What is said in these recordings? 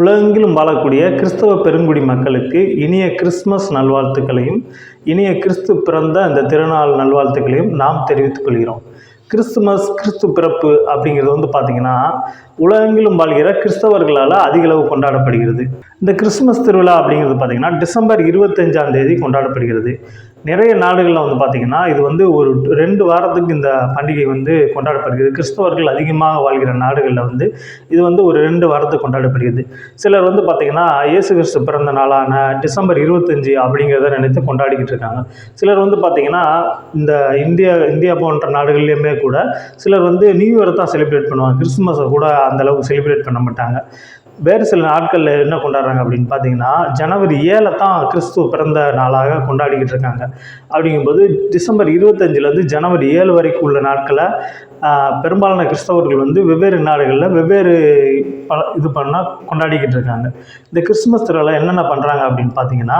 உலகெங்கிலும் வாழக்கூடிய கிறிஸ்தவ பெருங்குடி மக்களுக்கு இனிய கிறிஸ்மஸ் நல்வாழ்த்துக்களையும் இனிய கிறிஸ்து பிறந்த அந்த திருநாள் நல்வாழ்த்துக்களையும் நாம் தெரிவித்துக் கொள்கிறோம். கிறிஸ்துமஸ் கிறிஸ்து பிறப்பு அப்படிங்கிறது வந்து பார்த்திங்கன்னா உலகெங்கிலும் வாழ்கிற கிறிஸ்தவர்களால் அதிகளவு கொண்டாடப்படுகிறது. இந்த கிறிஸ்துமஸ் திருவிழா அப்படிங்கிறது பார்த்திங்கன்னா டிசம்பர் இருபத்தஞ்சாம் தேதி கொண்டாடப்படுகிறது. நிறைய நாடுகளில் வந்து பார்த்திங்கன்னா இது வந்து ஒரு ரெண்டு வாரத்துக்கு இந்த பண்டிகை வந்து கொண்டாடப்படுகிறது. கிறிஸ்தவர்கள் அதிகமாக வாழ்கிற நாடுகளில் வந்து இது வந்து ஒரு ரெண்டு வாரத்துக்கு கொண்டாடப்படுகிறது. சிலர் வந்து பார்த்திங்கன்னா இயேசு கிறிஸ்து பிறந்த நாளான டிசம்பர் இருபத்தஞ்சி அப்படிங்கிறத நினைத்து கொண்டாடிக்கிட்டு இருக்காங்க. சிலர் வந்து பார்த்திங்கன்னா இந்த இந்தியா இந்தியா போன்ற நாடுகள்லையுமே கூட சிலர் வந்து நியூ இயர் தான் செலிப்ரேட் பண்ணுவாங்க. கிறிஸ்துமஸை கூட அந்தளவுக்கு செலிப்ரேட் பண்ண மாட்டாங்க. வேறு சில நாட்களில் என்ன கொண்டாடுறாங்க அப்படின்னு பார்த்தீங்கன்னா ஜனவரி ஏழை தான் கிறிஸ்துவ பிறந்த நாளாக கொண்டாடிக்கிட்டு இருக்காங்க. அப்படிங்கும்போது டிசம்பர் இருபத்தஞ்சிலேருந்து ஜனவரி ஏழு வரைக்கும் உள்ள நாட்களை பெரும்பாலான கிறிஸ்தவர்கள் வந்து வெவ்வேறு நாடுகளில் வெவ்வேறு பல இது பண்ணால் கொண்டாடிக்கிட்டு இருக்காங்க. இந்த கிறிஸ்துமஸ் திருவிழா என்னென்ன பண்ணுறாங்க அப்படின்னு பார்த்தீங்கன்னா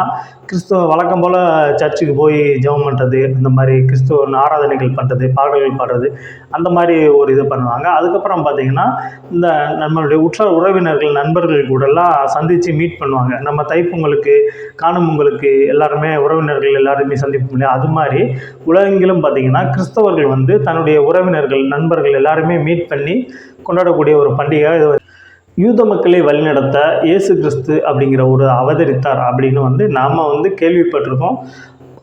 கிறிஸ்துவ வழக்கம் போல் சர்ச்சுக்கு போய் ஜெபம் பண்ணுறது இந்த மாதிரி கிறிஸ்துவ ஆராதனைகள் பண்ணுறது பாடல்கள் பாடுறது அந்த மாதிரி ஒரு இது பண்ணுவாங்க. அதுக்கப்புறம் பார்த்தீங்கன்னா இந்த நம்மளுடைய உற்றார் உறவினர்கள் நண்பர்கள் கூடலாம் சந்தித்து மீட் பண்ணுவாங்க. நம்ம தைப்பொங்கலுக்கு காணும் பொங்கலுக்கு எல்லாருமே உறவினர்கள் எல்லாருமே சந்திப்போம் இல்லையா? அது மாதிரி உலகெங்கிலும் பார்த்தீங்கன்னா கிறிஸ்தவர்கள் வந்து தன்னுடைய உறவினர்கள் நண்பர்கள் எல்லாருமே மீட் பண்ணி கொண்டாடக்கூடிய ஒரு பண்டிகையாக இது யூத மக்களை வழிநடத்த இயேசு கிறிஸ்து அப்படிங்கிற ஒரு அவதரித்தார் அப்படின்னு வந்து நாம் வந்து கேள்விப்பட்டிருக்கோம்.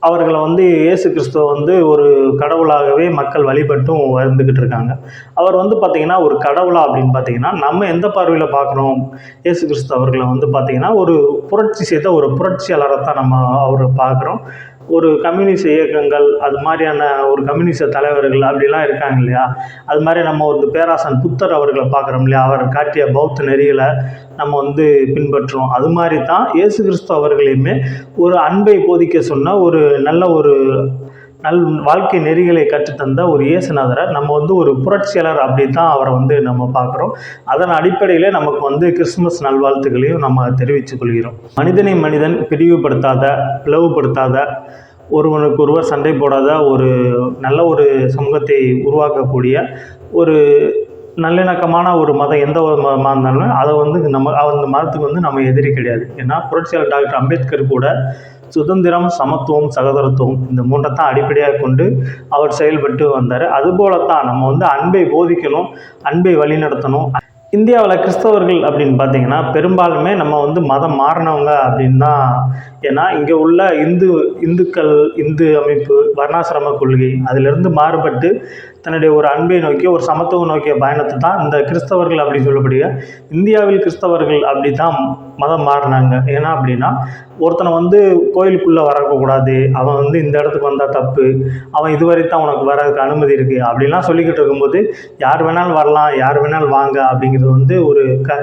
அவர்களை வந்து இயேசு கிறிஸ்துவ வந்து ஒரு கடவுளாகவே மக்கள் வழிபட்டும் வந்துக்கிட்டு இருக்காங்க. அவர் வந்து பார்த்திங்கன்னா ஒரு கடவுளா அப்படின்னு பார்த்தீங்கன்னா நம்ம எந்த பார்வையில் பார்க்குறோம் இயேசு கிறிஸ்து அவர்களை வந்து பார்த்திங்கன்னா ஒரு புரட்சி செய்த ஒரு புரட்சியாளரை தான் நம்ம அவரை பார்க்குறோம் ஒரு கம்யூனிஸ்ட் இயக்கங்கள் அது மாதிரியான ஒரு கம்யூனிஸ்ட தலைவர்கள் அப்படிலாம் இருக்காங்க இல்லையா? அது மாதிரி நம்ம ஒரு பேராசன் புத்தர் அவர்களை பார்க்குறோம் இல்லையா? அவர் காட்டிய பௌத்த நெறிகளை நம்ம வந்து பின்பற்றுறோம். அது மாதிரி தான் இயேசு கிறிஸ்து அவர்களையுமே ஒரு அன்பை போதிக்க சொன்ன ஒரு நல்ல ஒரு நல் வாழ்க்கை நெறிகளை கற்றுத்தந்த ஒரு இயேசுநாதரை நம்ம வந்து ஒரு புரட்சியாளர் அப்படி தான் அவரை வந்து நம்ம பார்க்குறோம். அதன் அடிப்படையிலே நமக்கு வந்து கிறிஸ்துமஸ் நல்வாழ்த்துக்களையும் நம்ம தெரிவித்துக் கொள்கிறோம். மனிதனை மனிதன் பிரிவுபடுத்தாத பிளவுபடுத்தாத ஒருவனுக்கு ஒருவர் சண்டை போடாத ஒரு நல்ல ஒரு சமூகத்தை உருவாக்கக்கூடிய ஒரு நல்லிணக்கமான ஒரு மதம் எந்த ஒரு மதமாக இருந்தாலும் அதை வந்து நம்ம அந்த மதத்துக்கு வந்து நம்ம எதிரி கிடையாது. ஏன்னா புரட்சியாளர் டாக்டர் அம்பேத்கர் கூட சுதந்திரம் சமத்துவம் சகோதரத்துவம் இந்த மூன்றை தான் அடிப்படையாக கொண்டு அவர் செயல்பட்டு வந்தார். அதுபோல தான் நம்ம வந்து அன்பை போதிக்கணும் அன்பை வழிநடத்தணும். இந்தியாவில் கிறிஸ்தவர்கள் அப்படின்னு பார்த்தீங்கன்னா பெரும்பாலுமே நம்ம வந்து மதம் மாறினவங்க அப்படின்னு தான். ஏன்னா இங்கே உள்ள இந்து இந்துக்கள் இந்து அமைப்பு வர்ணாசிரம கொள்கை அதிலிருந்து மாறுபட்டு தன்னுடைய ஒரு அன்பை நோக்கி ஒரு சமத்துவம் நோக்கிய பயணத்தை தான் இந்த கிறிஸ்தவர்கள் அப்படி சொல்லக்கூடிய இந்தியாவில் கிறிஸ்தவர்கள் அப்படி தான் மதம் மாறினாங்க. ஏன்னா அப்படின்னா ஒருத்தனை வந்து கோயிலுக்குள்ளே வரக்கூடாது அவன் வந்து இந்த இடத்துக்கு வந்தால் தப்பு அவன் இதுவரை தான் உனக்கு வரதுக்கு அனுமதி இருக்குது அப்படிலாம் சொல்லிக்கிட்டு இருக்கும்போது யார் வேணாலும் வரலாம் யார் வேணாலும் வாங்க அப்படிங்கிறது வந்து ஒரு க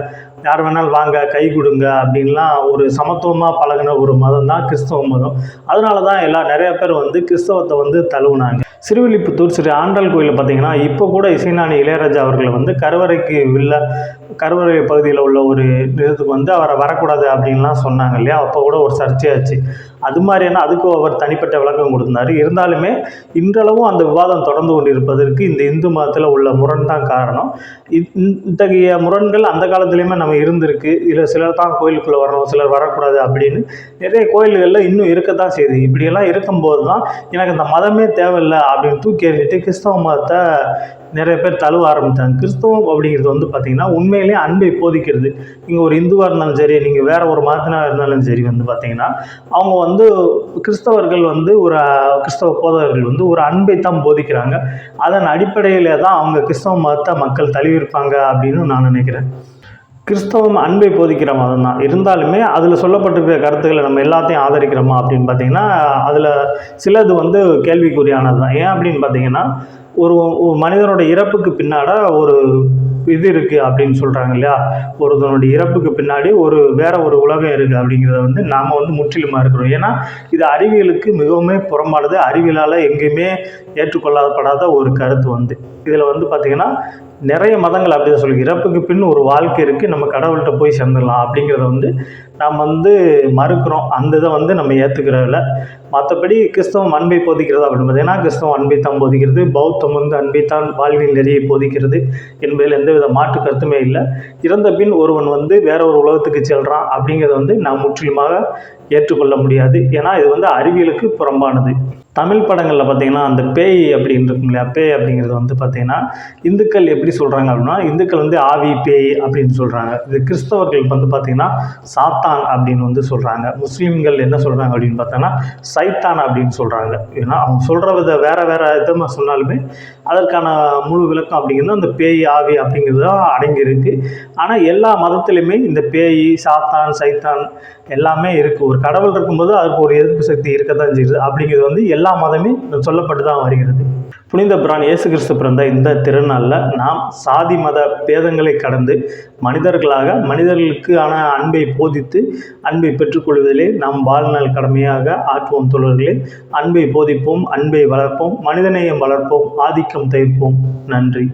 யார் வேணாலும் வாங்க கை கொடுங்க அப்படின்லாம் ஒரு சமத்துவமாக பழகின ஒரு மதம் தான் கிறிஸ்தவ மதம். அதனால தான் எல்லா நிறைய பேர் வந்து கிறிஸ்தவத்தை வந்து தழுவுனாங்க. சிறுவில்லிபுத்தூர் ஸ்ரீ ஆண்டாள் கோயிலில் பார்த்தீங்கன்னா இப்போ கூட இசைஞானி இளையராஜா அவர்களை வந்து கருவறைக்கு வில்ல கருவறை பகுதியில் உள்ள ஒரு இதுக்கு வந்து அவரை வரக்கூடாது அப்படின்லாம் சொன்னாங்க இல்லையா? அப்போ கூட ஒரு சர்ச்சையாச்சு. அது மாதிரியான அதுக்கும் அவர் தனிப்பட்ட விளக்கம் கொடுத்திருந்தாரு இருந்தாலுமே இன்றளவும் அந்த விவாதம் தொடர்ந்து கொண்டிருப்பதற்கு இந்த இந்து மதத்தில் உள்ள முரண் தான் காரணம். இத்தகைய முரண்கள் அந்த காலத்துலேயுமே நம்ம இருந்திருக்கு. இதில் சிலர் தான் கோயிலுக்குள்ளே வரணும் சிலர் வரக்கூடாது அப்படின்னு நிறைய கோயில்களில் இன்னும் இருக்க தான் செய்யுது இப்படியெல்லாம் இருக்கும்போது தான் எனக்கு இந்த மதமே தேவையில்லை அப்படின்னு தூக்கி எறிஞ்சிட்டு கிறிஸ்தவ மதத்தை நிறைய பேர் தழுவ ஆரம்பித்தாங்க கிறிஸ்தவம் அப்படிங்கிறது வந்து பார்த்திங்கன்னா உண்மையிலேயே அன்பை போதிக்கிறது. நீங்கள் ஒரு இந்துவாக இருந்தாலும் சரி நீங்கள் வேற ஒரு மதத்தினாக இருந்தாலும் சரி வந்து பார்த்திங்கன்னா அவங்க வந்து கிறிஸ்தவர்கள் வந்து ஒரு கிறிஸ்தவ போதகர்கள் வந்து ஒரு அன்பை தான் போதிக்கிறாங்க. அதன் அடிப்படையில் தான் அவங்க கிறிஸ்தவ மதத்தை மக்கள் தழுவிருப்பாங்க அப்படின்னு நான் நினைக்கிறேன். கிறிஸ்தவம் அன்பை போதிக்கிற மதம் தான். இருந்தாலுமே அதில் சொல்லப்பட்டிருக்கிற கருத்துக்களை நம்ம எல்லாத்தையும் ஆதரிக்கிறோமா அப்படின்னு பார்த்தீங்கன்னா அதில் சிலது வந்து கேள்விக்குறியானது தான். ஏன் அப்படின்னு பார்த்தீங்கன்னா ஒரு மனிதனோட இறப்புக்கு பின்னாட ஒரு இது இருக்குது அப்படின்னு சொல்கிறாங்க இல்லையா? ஒருத்தனுடைய இறப்புக்கு பின்னாடி ஒரு வேற ஒரு உலகம் இருக்குது அப்படிங்கிறத வந்து நாம் வந்து முற்றிலுமாக இருக்கிறோம். ஏன்னா இது அறிவியலுக்கு மிகவும் புறம்பானது. அறிவியலால் எங்கேயுமே ஏற்றுக்கொள்ளப்படாத ஒரு கருத்து வந்து. இதில் வந்து பார்த்திங்கன்னா நிறைய மதங்கள் அப்படி தான் சொல்லி இறப்புக்கு பின் ஒரு வாழ்க்கை இருக்குது நம்ம கடவுள்கிட்ட போய் சேர்ந்துடலாம் அப்படிங்கிறத வந்து நாம் வந்து மறுக்கிறோம். அந்த இதை வந்து நம்ம ஏற்றுக்கிறதில்ல மற்றபடி கிறிஸ்தவம் அன்பை போதிக்கிறதா அப்படின்னு பார்த்தீங்கன்னா கிறிஸ்தவம் அன்பை தான் போதிக்கிறது. பௌத்தம் வந்து அன்பை தான் வாழ்வின் நெறியை போதிக்கிறது என்பதில் எந்தவித மாற்று கருத்துமே இல்லை. இறந்த பின் ஒருவன் வந்து வேற ஒரு உலகத்துக்கு செல்கிறான் அப்படிங்கிறத வந்து நாம் முற்றிலுமாக ஏற்றுக்கொள்ள முடியாது. ஏன்னா இது வந்து அறிவியலுக்கு புறம்பானது. தமிழ் படங்களில் பார்த்தீங்கன்னா அந்த பேய் அப்படின்னு இருக்கும் இல்லையா பேய் அப்படிங்கிறது வந்து பார்த்தீங்கன்னா இந்துக்கள் எப்படி சொல்கிறாங்க அப்படின்னா இந்துக்கள் வந்து ஆவி பேய் அப்படின்னு சொல்கிறாங்க இது கிறிஸ்தவர்கள் வந்து பார்த்தீங்கன்னா சைத்தான் அப்படின்னு வந்து சொல்கிறாங்க முஸ்லீம்கள் என்ன சொல்கிறாங்க அப்படின்னு பார்த்தோன்னா சைத்தான் அப்படின்னு சொல்கிறாங்க ஏன்னா அவங்க சொல்கிற வித வேறு வேறு விதமாக சொன்னாலுமே அதற்கான முழு விளக்கம் அப்படிங்கிறது அந்த பேய் ஆவி அப்படிங்கிறது தான் அடங்கியிருக்கு. ஆனால் எல்லா மதத்திலுமே இந்த பேய் சாத்தான் சைத்தான் எல்லாமே இருக்குது ஒரு கடவுள் இருக்கும்போது அதுக்கு ஒரு எதிர்ப்பு சக்தி இருக்க தான் செய்யுது. அப்படிங்கிறது வந்து எல்லா மதமே சொல்லப்பட்டு தான் வருகிறது. புனித பிரான் இயேசு கிறிஸ்து பிறந்த இந்த திருநாளில் நாம் சாதி மத பேதங்களை கடந்து மனிதர்களாக மனிதர்களுக்கான அன்பை போதித்து அன்பை பெற்றுக்கொள்வதிலே நாம் வாழ்நாள் கடமையாக ஆற்றுவோம் தோழர்களே. அன்பை போதிப்போம் அன்பை வளர்ப்போம் மனிதநேயம் வளர்ப்போம் ஆதிக்கம் தவிர்ப்போம் நன்றி.